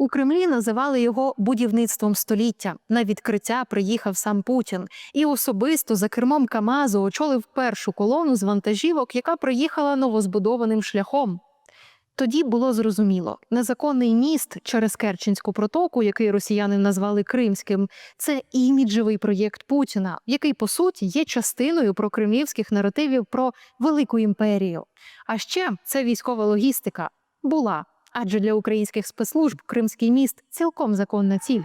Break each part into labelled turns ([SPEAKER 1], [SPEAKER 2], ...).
[SPEAKER 1] У Кремлі називали його будівництвом століття. На відкриття приїхав сам Путін і особисто за кермом Камазу очолив першу колону з вантажівок, яка проїхала новозбудованим шляхом. Тоді було зрозуміло, незаконний міст через Керченську протоку, який росіяни назвали Кримським, це іміджевий проєкт Путіна, який по суті є частиною прокремлівських наративів про велику імперію. А ще це військова логістика була, адже для українських спецслужб Кримський міст цілком законна ціль.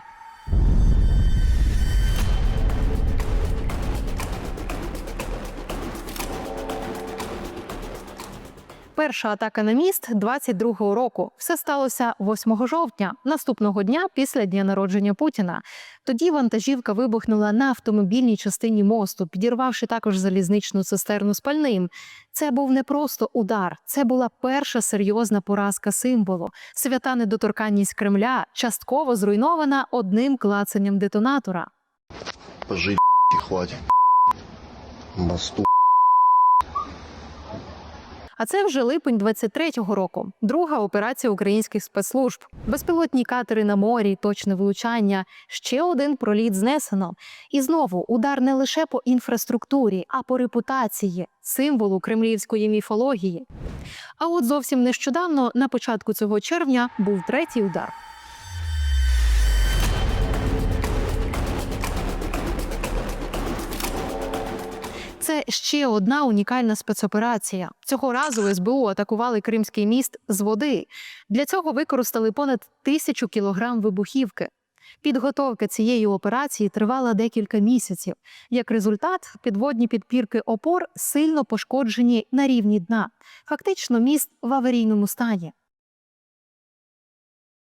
[SPEAKER 1] Перша атака на міст 22-го року. Все сталося 8 жовтня, наступного дня після дня народження Путіна. Тоді вантажівка вибухнула на автомобільній частині мосту, підірвавши також залізничну цистерну з пальним. Це був не просто удар, це була перша серйозна поразка символу. Свята недоторканність Кремля частково зруйнована одним клацанням детонатора.
[SPEAKER 2] Пожить и хватит. Мосту.
[SPEAKER 1] А це вже липень 23-го року. Друга операція українських спецслужб. Безпілотні катери на морі, точне влучання. Ще один проліт знесено. І знову удар не лише по інфраструктурі, а по репутації, символу кремлівської міфології. А от зовсім нещодавно, на початку цього червня, був третій удар. Це ще одна унікальна спецоперація. Цього разу СБУ атакували Кримський міст з води. Для цього використали понад тисячу кілограм вибухівки. Підготовка цієї операції тривала декілька місяців. Як результат, підводні підпірки опор сильно пошкоджені на рівні дна. Фактично, міст в аварійному стані.